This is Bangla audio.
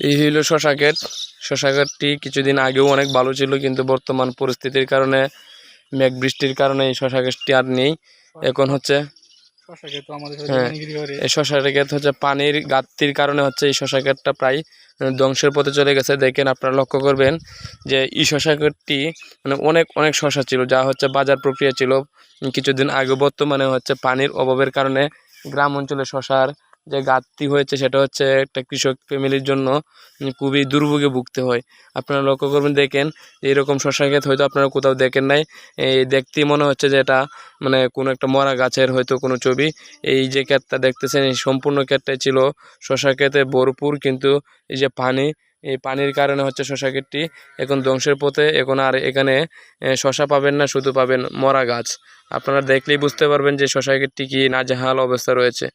এই হইল শশা ক্ষেত শশা ক্ষেতটি কিছুদিন আগেও অনেক ভালো ছিল কিন্তু বর্তমান পরিস্থিতির কারণে মেঘ বৃষ্টির কারণে এই শশা ক্ষেতটি আর নেই। এখন হচ্ছে হ্যাঁ। এই শশা ক্ষেত হচ্ছে পানির ঘাটতির কারণে হচ্ছে এই শশা ক্ষেতটা প্রায় ধ্বংসের পথে চলে গেছে। দেখেন আপনারা লক্ষ্য করবেন যে এই শশা ক্ষেতটি মানে অনেক অনেক শশা ছিল যা হচ্ছে বাজার প্রক্রিয়া ছিল। কিছুদিন আগে বর্তমানে হচ্ছে পানির অভাবের কারণে গ্রাম অঞ্চলে শশার যে ঘাটতি হয়েছে সেটা হচ্ছে একটা কৃষক ফ্যামিলির জন্য খুবই দুর্ভোগে ভুগতে হয়। আপনারা লক্ষ্য করবেন, দেখেন এইরকম শশা ক্ষেত হয়তো আপনারা কোথাও দেখেন নাই। এই দেখতেই মনে হচ্ছে যে এটা মানে কোনো একটা মরা গাছের হয়তো কোনো ছবি। এই যে ক্ষেতটা দেখতেছেন, এই সম্পূর্ণ ক্ষেতটাই ছিল শশা ক্ষেতে ভরপুর, কিন্তু এই যে পানি, এই পানির কারণে হচ্ছে শশা ক্ষেতটি এখন ধ্বংসের পথে। এখন আর এখানে শশা পাবেন না, শুধু পাবেন মরা গাছ। আপনারা দেখলেই বুঝতে পারবেন যে শশা ক্ষেতটি কি নাজেহাল অবস্থা রয়েছে।